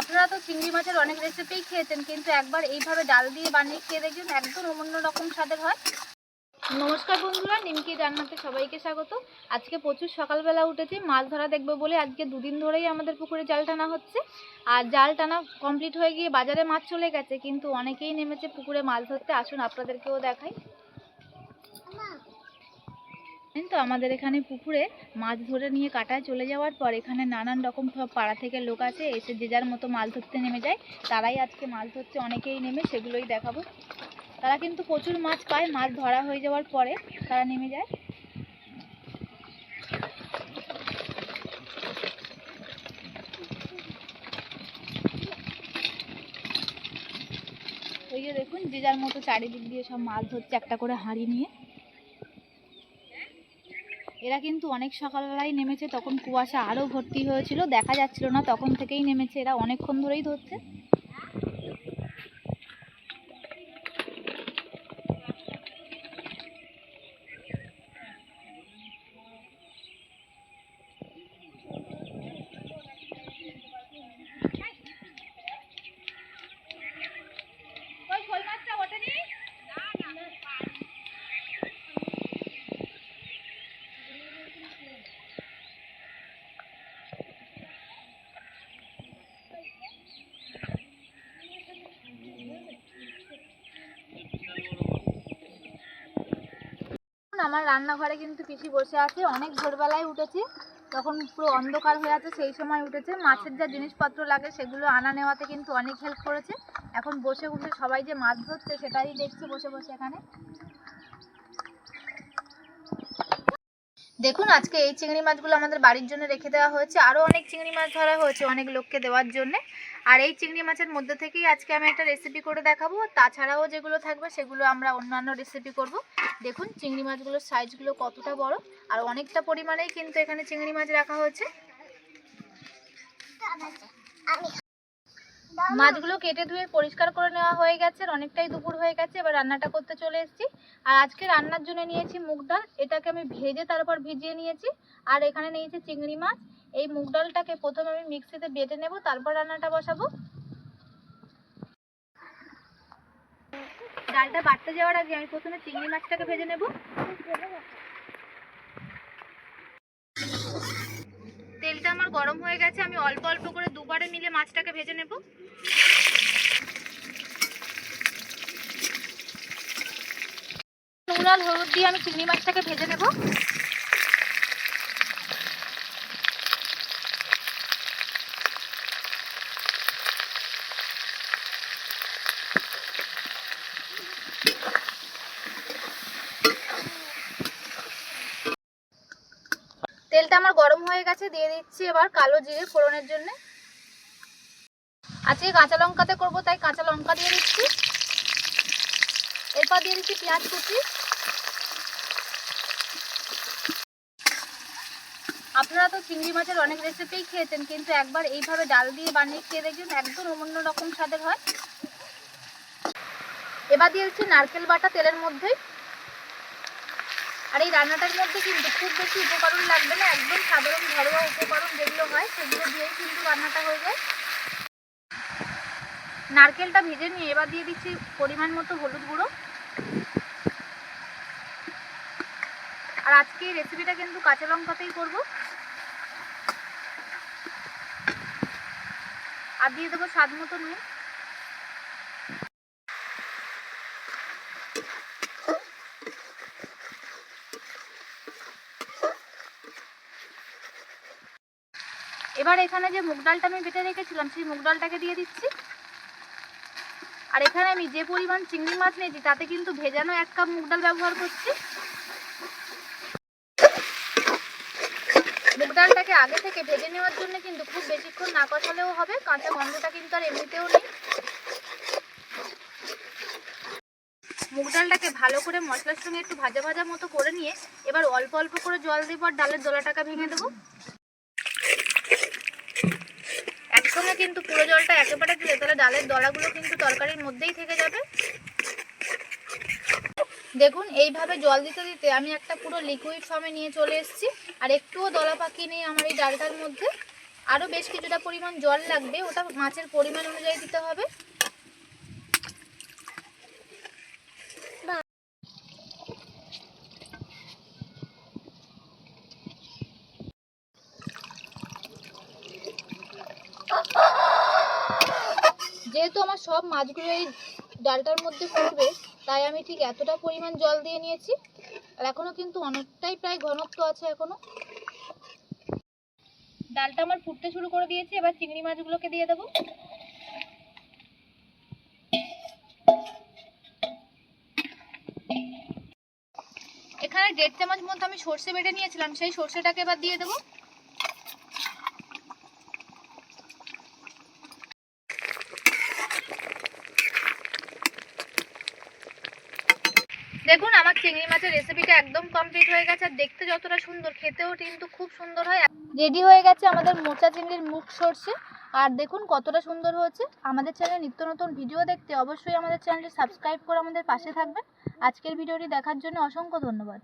আপনারা তো চিংড়ি মাছের অনেক রেসিপিই খেয়েছেন, কিন্তু একবার এইভাবে ডাল দিয়ে বানিয়ে খেয়ে দেখবেন একদম অন্য রকম স্বাদের হয়। নমস্কার বন্ধুরা, নিমকি রান্নাতে সবাইকে স্বাগত। আজকে প্রচুর সকালবেলা উঠেছি, মাছ ধরা দেখব বলে আজকে দুদিন ধরেই আমাদের পুকুরে জাল টানা হচ্ছে। আর জাল টানা কমপ্লিট হয়ে গিয়ে বাজারে মাছ চলে গেছে, কিন্তু অনেকেই নেমেছে পুকুরে মাছ ধরতে। আসুন আপনাদেরকেও দেখাই। জানেন তো আমাদের এখানে পুকুরে মাছ ধরে নিয়ে কাটায় চলে যাওয়ার পর এখানে নানান রকম সব পাড়া থেকে লোক আছে এসে যে যার মতো মাছ ধরতে নেমে যায়, তারাই আজকে মাছ ধরছে অনেকেই নেমে সেগুলোই দেখাবো। তারা কিন্তু প্রচুর মাছ পায়, মাছ ধরা হয়ে যাওয়ার পরে তারা নেমে যায়। ওই যে দেখুন, যে যার মতো চারিদিক দিয়ে সব মাছ ধরছে, একটা করে হাঁড়ি নিয়ে। এরা কিন্তু অনেক সকালবেলায় নেমেছে, তখন কুয়াশা আরও ভর্তি হয়েছিল, দেখা যাচ্ছিল না, তখন থেকেই নেমেছে, এরা অনেকক্ষণ ধরেই ধরছে। আমার রান্নাঘরে কিন্তু পিসি বসে আছে। অনেক ভোরবেলায় উঠেছে। তখন পুরো অন্ধকার হয়ে আছে, সেই সময় উঠেছে। মাছের যা জিনিসপত্র লাগে, সেগুলো আনা নেওয়াতে কিন্তু অনেক হেল্প করেছে। এখন বসে বসে সবাই যে মাছ ধরছে, সেটাই দেখছে বসে বসে এখানে। দেখুন, আজকে এই চিংড়ি মাছগুলো আমাদের বাড়ির জন্য রেখে দেওয়া হয়েছে। আরও অনেক চিংড়ি মাছ ধরা হয়েছে অনেক লোককে দেওয়ার জন্য। আর এই চিংড়ি মাছের মধ্যে থেকেই আজকে আমি একটা রেসিপি করে দেখাবো। তাছাড়াও যেগুলো থাকবে, সেগুলো আমরা অন্যান্য রেসিপি করব। দেখুন, চিংড়ি মাছগুলোর সাইজগুলো কতটা বড়, আর অনেকটা পরিমাণেই কিন্তু এখানে চিংড়ি মাছ রাখা হয়েছে। মাছগুলো কেটে ধুয়ে পরিষ্কার করে নেওয়া হয়ে গেছে অনেকটাই দুপুর হয়ে গেছে, এবার রান্নাটা করতে চলে এসেছি। আর আজকে রান্নার জন্য নিয়েছি মুগ ডাল, এটাকে আমি ভেজে তারপর ভিজিয়ে নিয়েছি, আর এখানে নিয়েছি চিংড়ি মাছ। এই মুগ ডালটাকে প্রথমে আমি মিক্সিতে বেটে নেব, তারপর রান্নাটা বসাবো। ডালটা বাটতে যাওয়ার আগে আমি প্রথমে চিংড়ি মাছটাকে ভেজে নেব। তেলটা আমার গরম হয়ে গেছে, আমি অল্প অল্প করে দুবারে মিলে মাছটাকে ভেজে নেব। নুন হলুদ দিয়ে আমি চিংড়ি মাছটাকে ভেজে নেব। তেলটা আমার গরম হয়ে গেছে, দিয়ে দিচ্ছি এবার কালো জিরে ফোড়নের জন্য। আজকে কাঁচা লঙ্কাতে করব, তাই কাঁচা লঙ্কা দিয়ে দিচ্ছি। এরপর দিয়ে দিচ্ছি পেঁয়াজ কুচি। আপনারা তো চিংড়ি মাছের অনেক রেসিপিই খেয়েছেন, কিন্তু একবার এইভাবে ডাল দিয়ে বানিয়ে খেয়ে দেখবেন একদম অন্য রকম স্বাদের হয়। এবার দিয়ে দিচ্ছি নারকেল বাটা তেলের মধ্যেই আর এই রান্নাটার মধ্যে কিন্তু খুব বেশি উপকরণ লাগবে না, একদম সাধারণ ঘরোয়া উপকরণ যেগুলো হয়, সেগুলো দিয়েই কিন্তু রান্নাটা হয়ে যায়। নারকেলটা ভেজে নিয়ে এবার দিয়ে দিচ্ছি পরিমাণ মতো হলুদ গুঁড়ো। আর আজকে এই রেসিপিটা কিন্তু কাঁচা লঙ্কাতেই করব। আর দিয়ে দেবো স্বাদ মতো নুন। এবার এখানে যে মুগ ডালটা আমি বেটে রেখেছিলাম, সেই মুগ ডালটাকে দিয়ে দিচ্ছি। আর এখানে আমি যে পরিমাণ চিংড়ি মাছ নিয়েছি, তাতে কিন্তু ভেজানো এক কাপ মুগ ডাল ব্যবহার করছি। মুগ ডালটাকে আগে থেকে ভেজে নেওয়ার জন্য কিন্তু খুব বেশিক্ষণ না কষালেও হবে, কাঁচা গন্ধটা কিন্তু আর এমনিতেও নেই। মুগ ডালটাকে ভালো করে মশলার সঙ্গে একটু ভাজা ভাজা মতো করে নিয়ে এবার অল্প অল্প করে জল দেবো আর ডালের দলাটাকে ভেঙে দেবো। কিন্তু পুরো জলটা একেবারে দিলে তাহলে ডালের দলাগুলো কিন্তু তরকারির মধ্যেই থেকে যাবে। দেখুন, এইভাবে জল দিতে দিতে আমি একটা পুরো লিকুইড ফর্মে নিয়ে চলে এসেছি। আর একটুও দলা পাকি নেই আমার এই ডালটার মধ্যে। আরও বেশ কিছুটা পরিমাণ জল লাগবে, ওটা মাছের পরিমাণ অনুযায়ী দিতে হবে। যেহেতু আমার সব মাছগুলো এই ডালটার মধ্যে ফুটবে তাই আমি ঠিক এতটা পরিমাণ জল দিয়ে নিয়েছি। আর এখনও কিন্তু অনেকটাই প্রায় ঘনত্ব আছে এখনও। ডালটা আমার ফুটতে শুরু করে দিয়েছি, এবার চিংড়ি মাছগুলোকে দিয়ে দেবো। এখানে দেড় চামচ মতো আমি সর্ষে বেটে নিয়েছিলাম, সেই সর্ষেটাকে এবার দিয়ে দেবো। দেখুন, আমার চিংড়ি মাছের রেসিপিটা একদম কমপ্লিট হয়ে গেছে, আর দেখতে যতটা সুন্দর, খেতেও কিন্তু খুব সুন্দর হয়। রেডি হয়ে গেছে আমাদের মোচা চিংড়ির মুখ সরষে। আর দেখুন, কতটা সুন্দর হয়েছে। আমাদের চ্যানেলে নিত্য নতুন ভিডিও দেখতে অবশ্যই আমাদের চ্যানেলটি সাবস্ক্রাইব করে আমাদের পাশে থাকবেন। আজকের ভিডিওটি দেখার জন্য অসংখ্য ধন্যবাদ।